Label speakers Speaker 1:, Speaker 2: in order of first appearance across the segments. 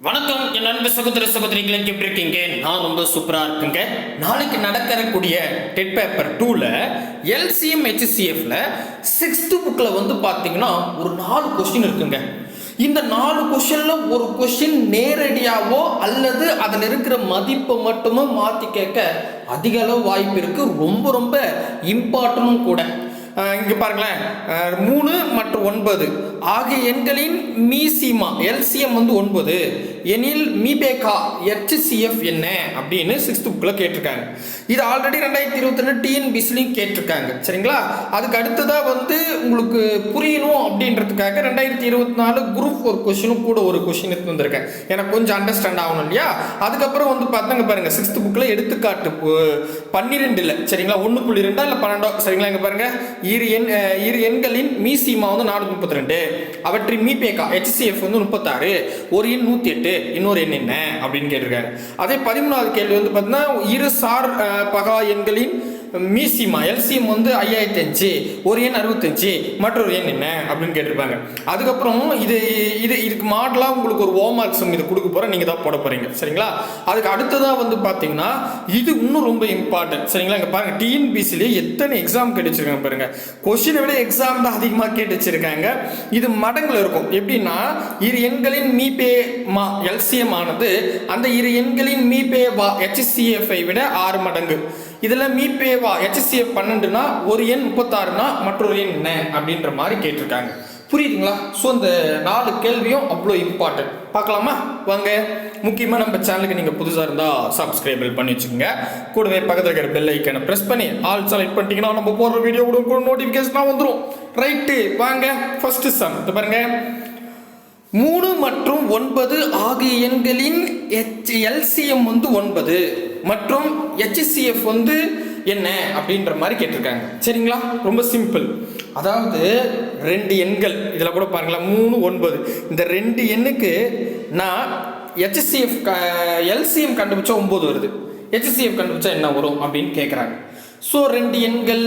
Speaker 1: வணக்கம் என் அன்பு சகோதர சகோதரிகளை எப்படி இருக்கீங்க? நான் ரொம்ப சூப்பராக இருக்குங்க. நாளைக்கு நடக்கக்கூடிய டெட் பேப்பர் டூவில் எல்சிஎம் ஹெச்சிஎஃப்ல சிக்ஸ்த் புக்கில் வந்து பார்த்தீங்கன்னா ஒரு நாலு கொஸ்டின் இருக்குங்க. இந்த நாலு கொஸ்டின்ல ஒரு கொஷின் நேரடியாவோ அல்லது அதில் இருக்கிற மதிப்பை மட்டுமோ மாற்றி கேட்க அதிக அளவு வாய்ப்பு இருக்குது ரொம்ப ரொம்ப இம்பார்ட்டனும் கூட. இங்கே பாருங்களேன். மூணு மற்றும் ஒன்பது. ஆகிய எண்களின் மீசிமா எல்சிஎம் வந்து ஒன்பது. எனில் மீபேகா எச்சிசிஎஃப் என்ன? அப்படின்னு சிக்ஸ்த் புக்கில் கேட்டிருக்காங்க. இது ஆல்ரெடி ரெண்டாயிரத்தி இருபத்தி ரெண்டு டிஎன்பிசிலையும் கேட்டிருக்காங்க. சரிங்களா? அதுக்கு அடுத்ததாக வந்து உங்களுக்கு புரியணும் அப்படின்றதுக்காக ரெண்டாயிரத்தி இருபத்தி நாலு குரூப் ஒரு கொஷினும் கூட ஒரு கொஷின் எடுத்து வந்திருக்கேன். எனக்கு கொஞ்சம் அண்டர்ஸ்டாண்ட் ஆகணும் இல்லையா? அதுக்கப்புறம் வந்து பார்த்தாங்க பாருங்க சிக்ஸ்த் புக்கில் எடுத்துக்காட்டு பன்னிரெண்டு இல்லை சரிங்களா? ஒன்று புள்ளி ரெண்டா இல்லை பன்னெண்டோ? சரிங்களா? இங்கே பாருங்க. இரு எண் இரு எண்களின் மீசிமா வந்து நானூற்றி முப்பத்தி ரெண்டு அவற்றின் மீபேக்கா ஹெச்சிஎஃப் வந்து முப்பத்தாறு. ஒரு எண் நூற்றி எட்டு இன்னொரு எண் என்ன? அப்படின்னு கேட்டிருக்காங்க அதே பதிமூணாவது கேள்வி வந்து பார்த்தீங்கன்னா இரு சார் பகா எண்களின் மீசிமா எல்சிஎம் வந்து ஐயாயிரத்தி அஞ்சு ஒரு எண் அறுபத்தஞ்சு மற்றொரு எண் என்ன அப்படின்னு கேட்டிருப்பாங்க. அதுக்கப்புறம் இது இது இதுக்கு மாடலாக உங்களுக்கு ஒரு ஹோம்ஒர்க் சம் இது கொடுக்க போகிறேன் நீங்கள் தான் போட போகிறீங்க சரிங்களா? அதுக்கு அடுத்ததாக வந்து பார்த்தீங்கன்னா இது இன்னும் ரொம்ப இம்பார்ட்டன்ட் சரிங்களா? இங்கே பாருங்கள் டிஎன்பிசிலே எத்தனை எக்ஸாம் கேட்டுச்சிருக்காங்க பாருங்கள் கொஸ்டினை விட எக்ஸாம் தான் அதிகமாக கேட்டு வச்சிருக்காங்க. இது மடங்கில் இருக்கும். எப்படின்னா இரு எண்களின் மீபே மா எல்சிஎம் ஆனது அந்த இரு எண்களின் மீபே வா ஹெச்சிசிஎஃப்ஐ விட ஆறு மடங்கு. இதில் மீபேவா ஹெச்சிசிஎஃப் பன்னெண்டுனா ஒரு எண் முப்பத்தாறுனா மற்றொரு எண் என்ன? அப்படின்ற மாதிரி கேட்டிருக்காங்க. புரியுதுங்களா? ஸோ இந்த நாலு கேள்வியும் அவ்வளோ இம்பார்ட்டன்ட் பார்க்கலாமா? வாங்க. முக்கியமாக நம்ம சேனலுக்கு நீங்கள் புதுசாக இருந்தால் சப்ஸ்கிரைபிள் பண்ணி வச்சுக்கோங்க. கூடவே பக்கத்தில் இருக்கிற பெல் ஐக்கனை ப்ரெஸ் பண்ணி ஆல் செலக்ட் பண்ணிட்டீங்கன்னா நம்ம போடுற வீடியோ கூட நோட்டிஃபிகேஷனாக வந்துடும் ரைட்டு வாங்க. ஃபஸ்ட்டு சம் இது பாருங்க. மூணு மற்றும் ஒன்பது ஆகிய எண்களின் எல்சிஎம் வந்து ஒன்பது மற்றும் ஹெச்சிஎஃப் வந்து என்ன அப்படின்ற மாதிரி கேட்டிருக்காங்க. சரிங்களா? ரொம்ப சிம்பிள் அதாவது ரெண்டு எண்கள். இதில் கூட பாருங்களேன். மூணு ஒன்பது. இந்த ரெண்டு எண்ணுக்கு நான் ஹெச்சிஎஃப் எல்சிஎம் கண்டுபிடிச்சா ஒம்பது வருது. ஹெச்சிஎஃப் கண்டுபிடிச்சா என்ன வரும் அப்படின்னு கேட்குறாங்க ஸோ ரெண்டு எண்கள்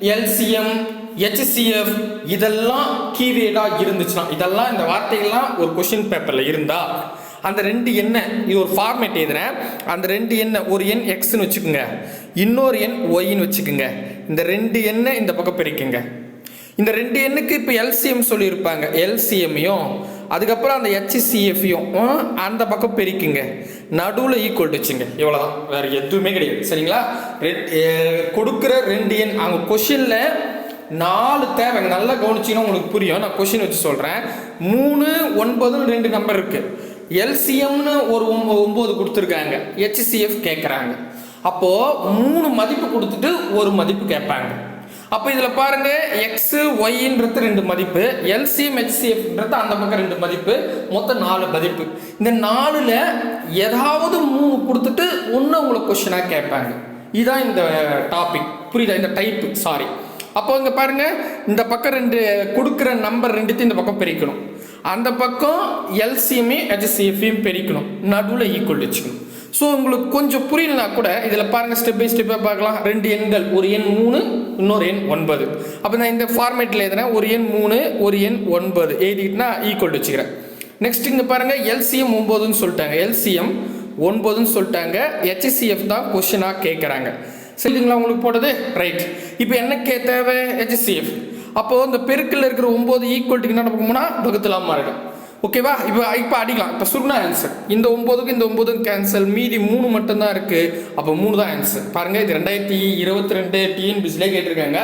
Speaker 1: எல்சிஎம் ஹெச்சிஎஃப் இதெல்லாம் கீவேர்டாக இருந்துச்சுன்னா இதெல்லாம் இந்த வார்த்தைகள்லாம் ஒரு கொஷின் பேப்பரில் இருந்தால் அந்த ரெண்டு எண்ணை இது ஒரு ஃபார்மேட் எழுதுறேன். அந்த ரெண்டு எண்ணை ஒரு எண் எக்ஸ்னு வச்சுக்கோங்க. இன்னொரு எண் ஒய்ன்னு வச்சுக்கோங்க. இந்த ரெண்டு எண்ணை இந்த பக்கம் பிரிக்குங்க. இந்த ரெண்டு எண்ணுக்கு இப்போ எல்சிஎம் சொல்லியிருப்பாங்க. எல்சிஎம்மையும் அதுக்கப்புறம் அந்த ஹெச்சிசிஎஃப்யும் அந்த பக்கம் பிரிக்குங்க. நடுவில் ஈக்குவல் வச்சுங்க. இவ்வளோதான் வேறு எதுவுமே கிடையாது. சரிங்களா? ரெட்- கொடுக்குற ரெண்டு எண் அவங்க கொஷினில் நாலு தேவை. நல்லா கவனிச்சிங்கன்னா உங்களுக்கு புரியும். நான் கொஷின் வச்சு சொல்கிறேன் மூணு ஒன்பதுன்னு ரெண்டு நம்பர் இருக்குது எல்சிஎம்னு ஒரு ஒம்ப- ஒம்பது கொடுத்துருக்காங்க. ஹெச்சிசிஎஃப் கேட்குறாங்க அப்போது மூணு மதிப்பு கொடுத்துட்டு ஒரு மதிப்பு கேட்பாங்க. அப்போ இதில் பாருங்கள் எக்ஸு ஒய்ன்றது ரெண்டு மதிப்பு. எல்சிஎம் ஹெச்சிஎஃப்ன்றது அந்த பக்கம் ரெண்டு மதிப்பு. மொத்தம் நாலு மதிப்பு. இந்த நாலில் ஏதாவது மூணு கொடுத்துட்டு ஒன்று உங்களை கொஷினாக கேட்பாங்க. இதுதான் இந்த டாபிக் புரியுதா? இந்த டைப்பு சாரி அப்போ இங்கே பாருங்க இந்த பக்கம் ரெண்டு கொடுக்குற நம்பர் ரெண்டுத்தையும் இந்த பக்கம் பிரிக்கணும். அந்த பக்கம் எல்சிஎம்ஏ ஹெச்சிஎஃப்ஐயும் பிரிக்கணும். நடுவில் ஈக்குவல் வச்சுக்கணும். ஸோ உங்களுக்கு கொஞ்சம் புரியலனா கூட இதில் பாருங்கள் ஸ்டெப் பை ஸ்டெப்பாக பார்க்கலாம். ரெண்டு எண்கள் ஒரு எண் மூணு இன்னொரு எண் ஒன்பது. அப்போ நான் இந்த ஃபார்மேட்டில் எதுனா ஒரு எண் மூணு ஒரு எண் ஒன்பது. எழுதிட்டுனா ஈக்குவல் வச்சுக்கிறேன். நெக்ஸ்ட் இங்கே பாருங்கள் எல்சிஎம் ஒம்போதுன்னு சொல்லிட்டாங்க. எல்சிஎம் ஒன்பதுன்னு சொல்லிட்டாங்க. ஹெச்சிஎஃப் தான் கொஷினாக கேட்குறாங்க சரிங்களா உங்களுக்கு போட்டது? ரைட் இப்போ என்ன கே தேவை? ஹெச்சிஎஃப் அப்போது இந்த பெருக்கில் இருக்கிற ஒம்பது ஈக்குவல்ட்டுக்கு என்ன பண்ணோம்னா வகுத்தலாமா இருக்கும் ஓகேவா இப்போ இப்போ அடிக்கலாம். இப்போ சுருனா ஆன்சர் இந்த ஒம்போதுக்கு இந்த ஒம்பதும் கேன்சல் மீதி மூணு மட்டும்தான் இருக்குது அப்போ மூணு தான் ஆன்சர் பாருங்கள் இது ரெண்டாயிரத்தி இருபத்தி ரெண்டு டிஎன்பிசிலே கேட்டிருக்காங்க.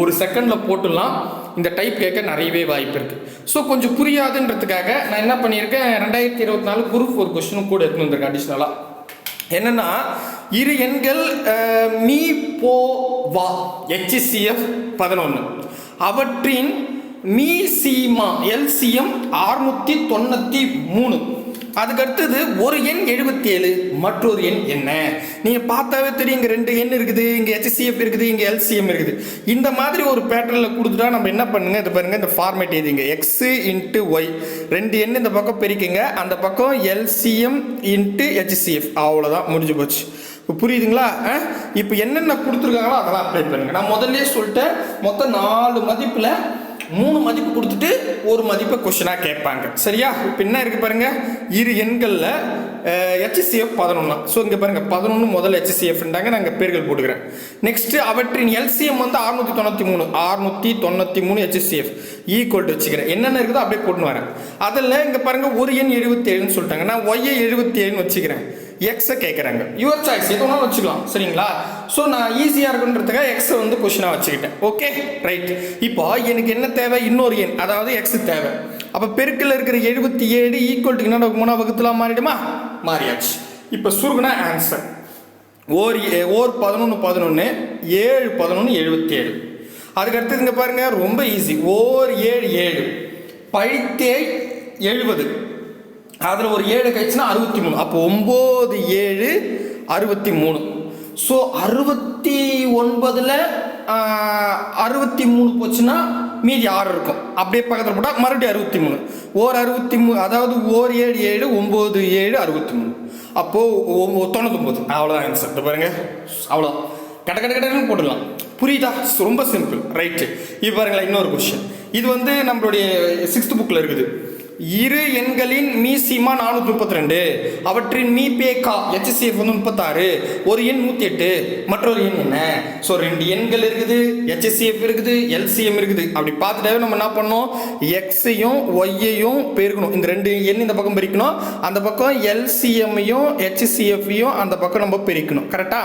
Speaker 1: ஒரு செகண்டில் போட்டுடலாம். இந்த டைப் கேட்க நிறையவே வாய்ப்பு இருக்குது ஸோ கொஞ்சம் புரியாதுன்றதுக்காக நான் என்ன பண்ணியிருக்கேன்? ரெண்டாயிரத்தி இருபத்தி நாலு குரூப் ஒரு கொஸ்டினும் கூட எடுத்துன்னு வந்திருக்கேன் அடிஷ்னலாக என்னென்னா இரு எண்கள் மீ போ வா. ஹெச்சிசிஎஃப் பதினொன்று அவற்றின் மீ சீமா எல்சிஎம் அறுநூத்தி தொண்ணூற்றி மூணு. அதுக்கடுத்தது ஒரு எண் எழுபத்தி ஏழு மற்றொரு எண் என்ன? நீங்கள் பார்த்தாவே தெரியும் இங்கே ரெண்டு எண் இருக்குது இங்கே ஹெச்சிஎஃப் இருக்குது இங்கே எல்சிஎம் இருக்குது. இந்த மாதிரி ஒரு பேட்டர்னில் கொடுத்துட்டா நம்ம என்ன பண்ணுங்க இது பாருங்கள் இந்த ஃபார்மேட் எழுதிங்க. எக்ஸு இன்ட்டு ஒய் ரெண்டு எண் இந்த பக்கம் பிரிக்குங்க அந்த பக்கம் எல்சிஎம் இன்ட்டு ஹெச்சிஎஃப் அவ்வளோதான் முடிஞ்சு போச்சு. புரியுதுங்களா? இப்போ என்னென்ன கொடுத்துருக்காங்களோ அதெல்லாம் அப்ளை பண்ணுங்க. நான் முதல்லயே சொல்லிட்டேன். மொத்தம் நாலு மதிப்பில் மூணு மதிப்பு கொடுத்துட்டு ஒரு மதிப்பை கொஷனாக கேட்பாங்க. சரியா? இப்போ என்ன இருக்கு பாருங்க. இரு எண்களில் ஹெச்சிசிஎஃப் பதினொன்று ஸோ இங்கே பாருங்க. பதினொன்று முதல் ஹெச்சிசிஎஃப்ன்றாங்க நான் இங்கே பேர்கள் போட்டுக்கிறேன். நெக்ஸ்ட் அவற்றின் எல்சிஎம் வந்து அறுநூத்தி தொண்ணூற்றி மூணு. அறுநூத்தி தொண்ணூற்றி மூணு ஹெச்சிசிஎஃப் ஈக்குவல் டு வச்சுக்கிறேன். என்னென்ன இருக்குதோ அப்படியே போட்டுன்னு வரேன். அதில் இங்கே பாருங்க ஒரு எண் எழுபத்தி ஏழுன்னு சொல்லிட்டாங்க. நான் ஒய்யை எழுபத்தி ஏழுன்னு வச்சுக்கிறேன். எக்ஸை கேட்குறாங்க யுவர் சாய்ஸ் எதுவும் வச்சுக்கலாம். சரிங்களா? ஸோ நான் ஈஸியாக இருக்குன்றதுக்காக எக்ஸை வந்து கொஷினாக வச்சுக்கிட்டேன். ஓகே ரைட் இப்போ எனக்கு என்ன தேவை? இன்னொரு எண். அதாவது எக்ஸ் தேவை. அப்போ பெருக்கில் இருக்கிற எழுபத்தி ஏழு ஈக்குவல் டு என்ன மூணா வகுத்துலாம் மாறிடுமா? மாறியாச்சு. இப்போ சுருகுனா ஆன்சர் ஓர் ஏ- ஓர் பதினொன்று பதினொன்று ஏழு பதினொன்று எழுபத்தி ஏழு அதுக்கு அடுத்ததுங்க பாருங்க. ரொம்ப ஈஸி ஓர் ஏழு ஏழு. பழித்தே எழுபது. அதில் ஒரு ஏழு கழிச்சுன்னா அறுபத்தி மூணு. அப்போ ஒம்பது ஏழு அறுபத்தி மூணு. ஸோ அறுபத்தி ஒன்பதில் அறுபத்தி மூணு போச்சுன்னா மீதி ஆறு இருக்கும். அப்படியே பக்கத்தில் போட்டால் மறுபடியும் அறுபத்தி மூணு. ஓர் அறுபத்தி மூணு அதாவது ஓர் ஏழு ஏழு ஒம்பது ஏழு அறுபத்தி மூணு. அப்போது தொண்ணூத்தொம்பது. அவ்வளோதான் ஆன்சர் இந்த பாருங்க. அவ்வளோ கட கட கடன்னு போட்டுடலாம். புரியுதா? ரொம்ப சிம்பிள் ரைட்டு இப்போ பாருங்களேன் இன்னொரு கொஷின் இது வந்து நம்மளுடைய சிக்ஸ்த் புக்கில் இருக்குது. இரு எண்களின் மீ சீமா நானூற்றி முப்பத்தி ரெண்டு அவற்றின் மீ பே கா ஹெச்சிசிஎஃப் வந்து முப்பத்தாறு ஒரு எண் நூற்றி எட்டு மற்றொரு எண் என்ன? ஸோ ரெண்டு எண்கள் இருக்குது ஹெச்சிசிஎஃப் இருக்குது எல்சிஎம் இருக்குது. அப்படி பார்த்துட்டாவே நம்ம என்ன பண்ணோம் எக்ஸையும் ஒய்யையும் பெருக்கணும். இந்த ரெண்டு எண் இந்த பக்கம் பிரிக்கணும். அந்த பக்கம் எல்சிஎம்மையும் ஹெச்சிசிஎஃப்ையும் அந்த பக்கம் நம்ம பிரிக்கணும். கரெக்டா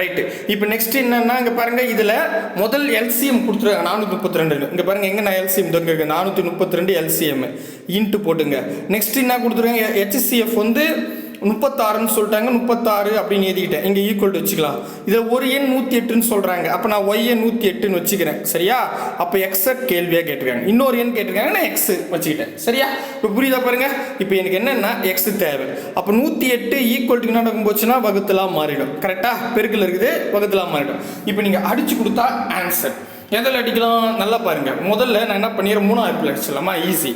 Speaker 1: ரைட்டு இப்போ நெக்ஸ்ட் என்னன்னா இங்கே பாருங்க இதில் முதல் எல்சிஎம் கொடுத்துருக்காங்க நானூற்றி முப்பத்தி ரெண்டு இங்கே பாருங்க எங்கே நான் எல்சிஎம் இருக்கு நானூற்றி முப்பத்தி ரெண்டு எல்சிஎம் இன்ட்டு போட்டுங்க. நெக்ஸ்ட் என்ன கொடுத்துருக்காங்க? ஹெச்சிசிஎஃப் வந்து முப்பத்தாறுன்னு சொல்லிட்டாங்க. முப்பத்தாறு அப்படின்னு எழுதிக்கிட்டேன். இங்கே ஈக்குவல் வச்சுக்கலாம். இதில் ஒரு எண் நூற்றி எட்டுன்னு சொல்கிறாங்க அப்போ நான் ஒய் நூற்றி எட்டுன்னு வச்சுக்கிறேன். சரியா? அப்போ எக்ஸட் கேள்வியாக கேட்டிருக்காங்க. இன்னொரு எண் கேட்டிருக்காங்க நான் எக்ஸ் வச்சுக்கிட்டேன். சரியா? இப்போ புரியுதா பாருங்க? இப்போ எனக்கு என்னென்னா எக்ஸு தேவை. அப்போ நூற்றி எட்டு ஈக்குவல் என்ன நடக்கும் போச்சுன்னா வகுத்துலாம் மாறிடும். கரெக்டாக பெருக்கில் இருக்குது. வகுத்துலாம் மாறிடும். இப்போ நீங்கள் அடிச்சு கொடுத்தா ஆன்சர் எதில் அடிக்கலாம்? நல்லா பாருங்கள் முதல்ல நான் என்ன பண்ணிடுறேன்? மூணாவது அடிச்சிடலாமா ஈஸி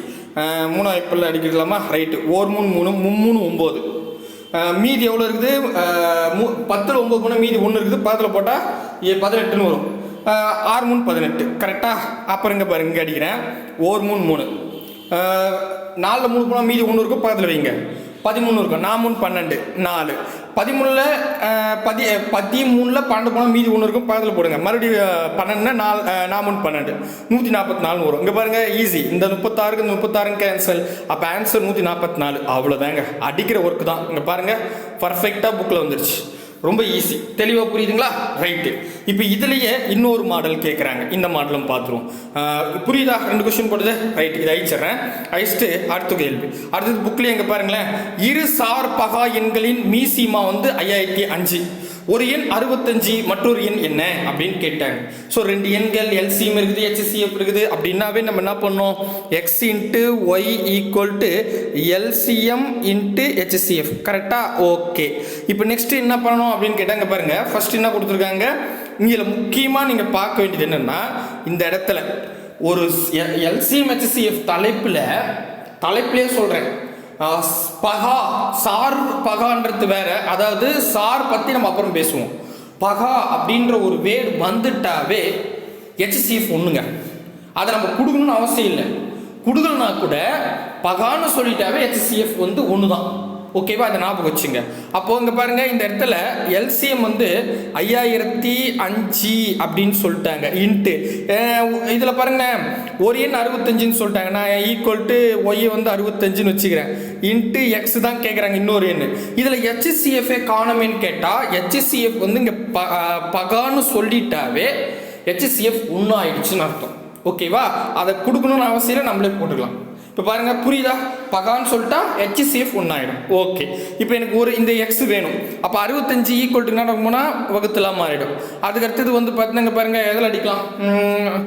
Speaker 1: மூணாவது ஆப்பிள் அடிக்கலாமா ரைட்டு ஓர் மூணு மூணு மும்மூணு ஒம்பது. மீதி எவ்வளோ இருக்குது? மூ பத்தில் ஒம்பது போனால் மீதி ஒன்று இருக்குது. பத்தில் போட்டால் ஏ பதினெட்டுன்னு வரும். ஆறு மூணு பதினெட்டு. கரெக்டாக அப்புறம் இங்கே பாருங்க இங்கே அடிக்கிறேன். ஓர் மூணு மூணு. நாலில் மூணு போனால் மீதி ஒன்று இருக்கும் பக்கத்தில் வைங்க. பதிமூணு இருக்கும். நான் மூணு பன்னெண்டு. நாலு. பதிமூணில் பதி பதிமூணில் பன்னெண்டு போனால் மீதி ஒன்று இருக்கும். பக்கத்தில் போடுங்க. மறுபடியும் பன்னெண்டுனா நாலு நாமூன் நான் பன்னெண்டு. நூற்றி நாற்பத்தி நாலு வரும். இங்கே பாருங்கள் ஈஸி இந்த முப்பத்தாறுக்கு இந்த முப்பத்தாறுன்னு கேன்சல் அப்போ ஆன்சர் நூற்றி நாற்பத்தி நாலு. அவ்வளோதாங்க அடிக்கிற ஒர்க் தான். இங்கே பாருங்கள் பர்ஃபெக்டாக புக்கில் வந்துருச்சு. ரொம்ப ஈஸி தெளிவாக புரியுதுங்களா? ரைட்டு இப்போ இதுலேயே இன்னொரு மாடல் கேட்குறாங்க இந்த மாடலும் பார்த்துருவோம் புரியுதா? ரெண்டு கொஸ்டின் போடுது. ரைட் இதை அழிச்சிடுறேன். அழிச்சிட்டு அடுத்த கேள்வி. அடுத்தது புக்லேயே எங்கே பாருங்களேன். இரு சார் பகா எண்களின் மீசிமா வந்து ஐயாயிரத்தி அஞ்சு. ஒரு எண் அறுபத்தஞ்சு மற்றொரு எண் என்ன அப்படின்னு கேட்டாங்க. ஸோ ரெண்டு எண்கள் எல்சிஎம் இருக்குது ஹெச்சிஎஃப் இருக்குது. அப்படின்னாவே நம்ம என்ன பண்ணோம்? X into Y equal to LCM into HCF கரெக்டாக ஓகே இப்போ நெக்ஸ்ட் என்ன பண்ணணும் அப்படின்னு கேட்டாங்க பாருங்க. ஃபர்ஸ்ட் என்ன கொடுத்துருக்காங்க? இங்கே முக்கியமாக நீங்கள் பார்க்க வேண்டியது என்னென்னா இந்த இடத்துல ஒரு எல்சிஎம் ஹெச்சிஎஃப் தலைப்பில் தலைப்பிலே சொல்கிறேன் பகா சார் பகான்றது வேற. அதாவது சார் பற்றி நம்ம அப்புறம் பேசுவோம். பகா அப்படின்ற ஒரு வேர்டு வந்துட்டாவே ஹெச்சிசிஎஃப் ஒன்றுங்க அதை நம்ம கொடுக்கணும்னு அவசியம் இல்லை. கொடுக்கலனா கூட பகான்னு சொல்லிட்டாவே ஹெச்சிசிஎஃப் வந்து ஒன்று தான் ஓகேவா அதை ஞாபகம் வச்சுங்க. அப்போ இங்கே பாருங்க இந்த இடத்துல எல்சிஎம் வந்து ஐயாயிரத்தி அஞ்சு அப்படின்னு சொல்லிட்டாங்க. இன்ட்டு இதில் பாருங்க ஒரு எண் அறுபத்தஞ்சுன்னு சொல்லிட்டாங்க. நான் ஈக்குவல் டு ஒய் வந்து அறுபத்தஞ்சுன்னு வச்சுக்கிறேன். இன்ட்டு எக்ஸ் தான் கேட்குறாங்க இன்னொரு எண். இதில் ஹெச்சிசிஎஃப்ஏ காணமேன்னு கேட்டால் ஹெச்சிசிஎஃப் வந்து இங்கே ப பகான்னு சொல்லிட்டாவே ஹெச்சிசிஎஃப் ஒன்றும் ஆயிடுச்சுன்னு அர்த்தம். ஓகேவா அதை கொடுக்கணும்னு அவசியம் இல்லை நம்மளே போட்டுக்கலாம். இப்போ பாருங்க புரியுதா? பகான்னு சொல்லிட்டா ஹெச்சிசிஎஃப் ஒன்றாயிடும் ஓகே இப்போ எனக்கு ஒரு இந்த எக்ஸ் வேணும். அப்போ அறுபத்தஞ்சு ஈக்குவல் டு என்ன வகுத்துலாம் மாறிடும். அதுக்கு அடுத்தது வந்து பார்த்தீங்கன்னா பாருங்க எதில் அடிக்கலாம்? உம்,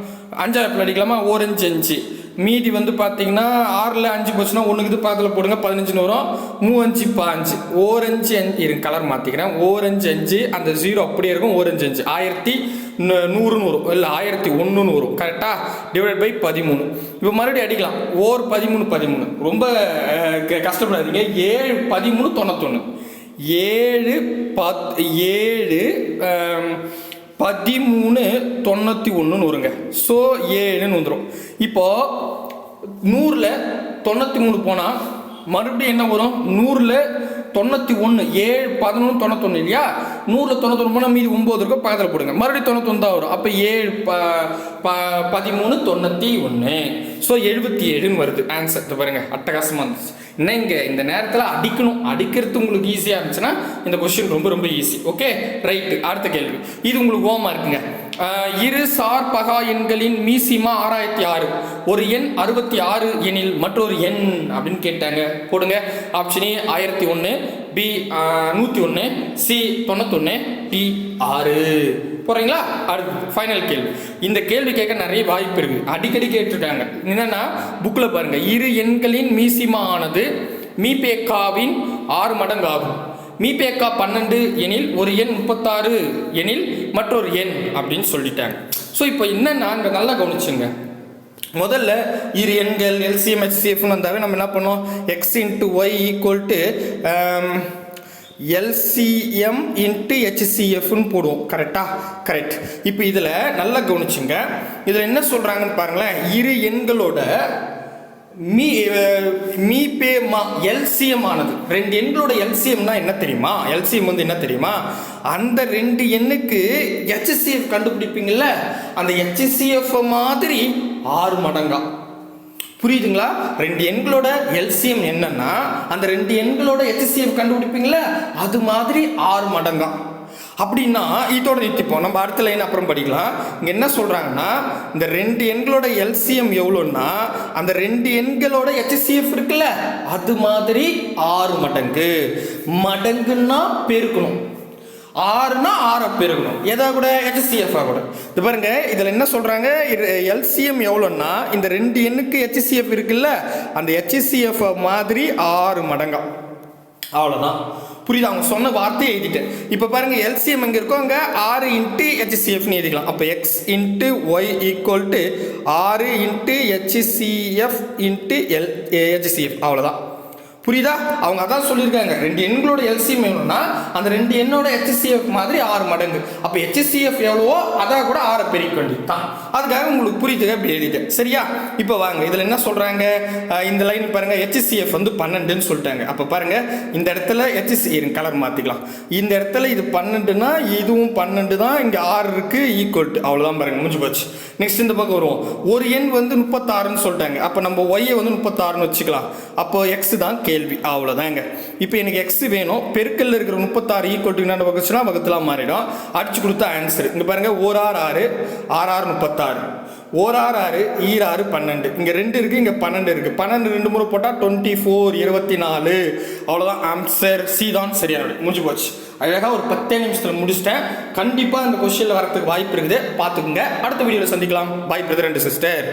Speaker 1: அஞ்சாயிரத்தில் அடிக்கலாமா? ஓரஞ்சு அஞ்சு. மீதி வந்து பார்த்தீங்கன்னா ஆறில் அஞ்சு போச்சுன்னா ஒன்றுக்கு பாத்தில் போடுங்க பதினஞ்சுன்னு வரும். மூவஞ்சு பாஞ்சு ஓரஞ்சு அஞ்சு இருங்க கலர் மாற்றிக்கிறேன் ஓரஞ்சு அஞ்சு அந்த ஜீரோ அப்படியே இருக்கும். ஓரஞ்சு அஞ்சு. ஆயிரத்தி நூறுன்னு வரும் இல்லை ஆயிரத்தி ஒன்றுன்னு வரும் கரெக்டாக டிவைட் பை பதிமூணு. இப்போ மறுபடியும் அடிக்கலாம். ஓர் பதிமூணு பதிமூணு. ரொம்ப க- கஷ்டப்படாதீங்க. ஏழு பதிமூணு தொண்ணூத்தொன்று ஏழு பத் ஏழு பதிமூணு தொண்ணூற்றி ஒன்றுன்னு வருங்க ஸோ ஏழுன்னு வந்துடும் இப்போது நூறில் தொண்ணூற்றி மூணு போனால் மறுபடியும் என்ன வரும்? நூறில் தொண்ணூற்றி ஒன்று ஏழு பதினொன்று தொண்ணூத்தொன்று இல்லையா? நூறில் தொண்ணூத்தொன்று போனால் மீதி ஒம்பது இருக்கும் பக்கத்தில் போடுங்க. மறுபடியும் தொண்ணூத்தொன்று தான் வரும். அப்போ ஏழு ப ப பதிமூணு தொண்ணூற்றி ஒன்று ஸோ எழுபத்தி ஏழுன்னு வருது. ஆன்சர் இது பாருங்க. அட்டகாசமாக இருந்துச்சு. என்ன இங்கே இந்த நேரத்தில் அடிக்கணும். அடிக்கிறது உங்களுக்கு ஈஸியாக இருந்துச்சுன்னா இந்த கொஸ்டின் ரொம்ப ரொம்ப ஈஸி ஓகே ரைட்டு அடுத்த கேள்வி. இது உங்களுக்கு ஓமா இருக்குங்க. இரு சார் பகா எண்களின் மீசிமா ஆறாயிரத்தி ஆறு. ஒரு எண் அறுபத்தி ஆறு எண்ணில் மற்றொரு எண் அப்படின்னு கேட்டாங்க. போடுங்க. ஆப்ஷன் ஏ ஆயிரத்தி ஒன்று பி நூற்றி ஒன்று சி தொண்ணூத்தொன்று டி ஆறு. போகிறீங்களா அடுத்து ஃபைனல் கேள்வி. இந்த கேள்வி கேட்க நிறைய வாய்ப்பு இருக்குது அடிக்கடி கேட்டிருக்காங்க என்னென்னா புக்கில் பாருங்கள் இரு எண்களின் மீசிமா ஆனது மீபேக்காவின் ஆறு மடங்கு ஆகும் மீபேக்கா பன்னெண்டு எனில் ஒரு எண் முப்பத்தாறு எனில் மற்றொரு எண் அப்படின்னு சொல்லிட்டாங்க. ஸோ இப்போ என்னென்னா இங்க நல்லா கவனிச்சுங்க. முதல்ல இரு எண்கள் எல்சிஎம் ஹெச்சிஎஃப்னு வந்தாவே நம்ம என்ன பண்ணோம் X into Y equal to LCM into ஹெச்சிஎஃப்னு போடுவோம். கரெக்டா கரெக்ட் இப்போ இதில் நல்லா கவனிச்சுங்க. இதில் என்ன சொல்கிறாங்கன்னு பாருங்களேன். இரு எண்களோட மீ மீ பே மா எல்சிஎம் ஆனது. ரெண்டு எண்களோட எல்சிஎம்னா என்ன தெரியுமா? எல்சிஎம் வந்து என்ன தெரியுமா? அந்த ரெண்டு எண்ணுக்கு ஹெச்சிஎஃப் கண்டுபிடிப்பீங்கள்ல அந்த ஹெச்சிஎஃப் மாதிரி ஆறு மடங்கா. புரியுதுங்களா? ரெண்டு எண்களோட எல்சிஎம் என்னன்னா அந்த ரெண்டு எண்களோட ஹெச்சிஎஃப் கண்டுபிடிப்பீங்களா? அது மாதிரி ஆறு மடங்கா. அப்படின்னா இதோட நிறுத்திப்போம். நம்ம அடுத்த லைன் அப்புறம் படிக்கலாம். இங்கே என்ன சொல்கிறாங்கன்னா இந்த ரெண்டு எண்களோட எல்சிஎம் எவ்வளோன்னா அந்த ரெண்டு எண்களோட ஹெச்சிஎஃப் இருக்குல்ல அது மாதிரி ஆறு மடங்கு. மடங்குன்னா பெருக்கணும். ஆறுனா ஆறை பெருகணும். எதா கூட? ஹெச்சிஎஃப் கூட. இது பாருங்க இதில் என்ன சொல்கிறாங்க எல்சிஎம் எவ்வளோன்னா இந்த ரெண்டு எண்ணுக்கு ஹெச்சிஎஃப் இருக்குல்ல அந்த ஹெச்சிஎஃப் மாதிரி ஆறு மடங்கா. அவ்வளோதான் புரியுது? அவங்க சொன்ன வார்த்தையை எழுதிட்டேன். இப்போ பாருங்க எல்சிஎம் எங்கே இருக்கோ அங்கே ஆறு இன்ட்டு ஹெச்சிஎஃப்னு எழுதிக்கலாம். அப்போ X into Y equal to ஆறு into HCCF into L HCCF அவ்வளோதான் புரியுதா? அவங்க அதான் சொல்லியிருக்காங்க. ரெண்டு எண்களோட எல்சிஎம் எவ்வளோனா அந்த ரெண்டு எண்ணோட ஹெச்சிசிஎஃப் மாதிரி ஆறு மடங்கு. அப்போ ஹெச்சிசிஎஃப் எவ்வளவோ அதான் கூட ஆறை பெருக்க வேண்டியது தான் அதுக்காக உங்களுக்கு புரியுது அப்படி எழுதிட்டேன். சரியா? இப்போ வாங்க இதில் என்ன சொல்கிறாங்க இந்த லைன் பாருங்க ஹெச்சிசிஎஃப் வந்து பன்னெண்டுன்னு சொல்லிட்டாங்க. அப்போ பாருங்க இந்த இடத்துல ஹெச்சிசி கலர் மாற்றிக்கலாம் இந்த இடத்துல இது பன்னெண்டுனா இதுவும் பன்னெண்டு தான் இங்கே ஆறு இருக்கு ஈக்குவல் டு அவ்வளோதான் பாருங்க முடிஞ்சு போச்சு. நெக்ஸ்ட் இந்த பக்கம் வருவோம். ஒரு எண் வந்து முப்பத்தாறுன்னு சொல்லிட்டாங்க. அப்போ நம்ம ஒய்யை வந்து முப்பத்தாறுன்னு வச்சுக்கலாம். அப்போ எக்ஸ் தான் கேள்வி. அவ்வளோதாங்க இப்போ எனக்கு எக்ஸ் வேணும். பெருக்கல்ல இருக்கிற முப்பத்தாறு ஈக்குவல் டு என்ன வகுச்சுன்னா வகுத்துலாம் மாறிடும். அடிச்சு கொடுத்த ஆன்சர் இங்கே பாருங்கள் ஓர் ஆறு ஆறு ஆறு ஆறு முப்பத்தாறு. ஓர் ஆறு ஆறு ஈராறு பன்னெண்டு. இங்கே ரெண்டு இருக்குது இங்கே பன்னெண்டு இருக்குது பன்னெண்டு ரெண்டு முறை போட்டால் டுவெண்ட்டி ஃபோர் இருபத்தி நாலு. அவ்வளோதான் ஆன்சர் சி தான் சரியான முடிஞ்சு போச்சு. அழகாக ஒரு பத்தே நிமிஷத்தில் முடிச்சிட்டேன். கண்டிப்பாக அந்த கொஷினில் வரத்துக்கு வாய்ப்பு இருக்குது. பார்த்துக்குங்க. அடுத்த வீடியோவில் சந்திக்கலாம். பாய் பிரதர் ரெண்டு சிஸ்டர்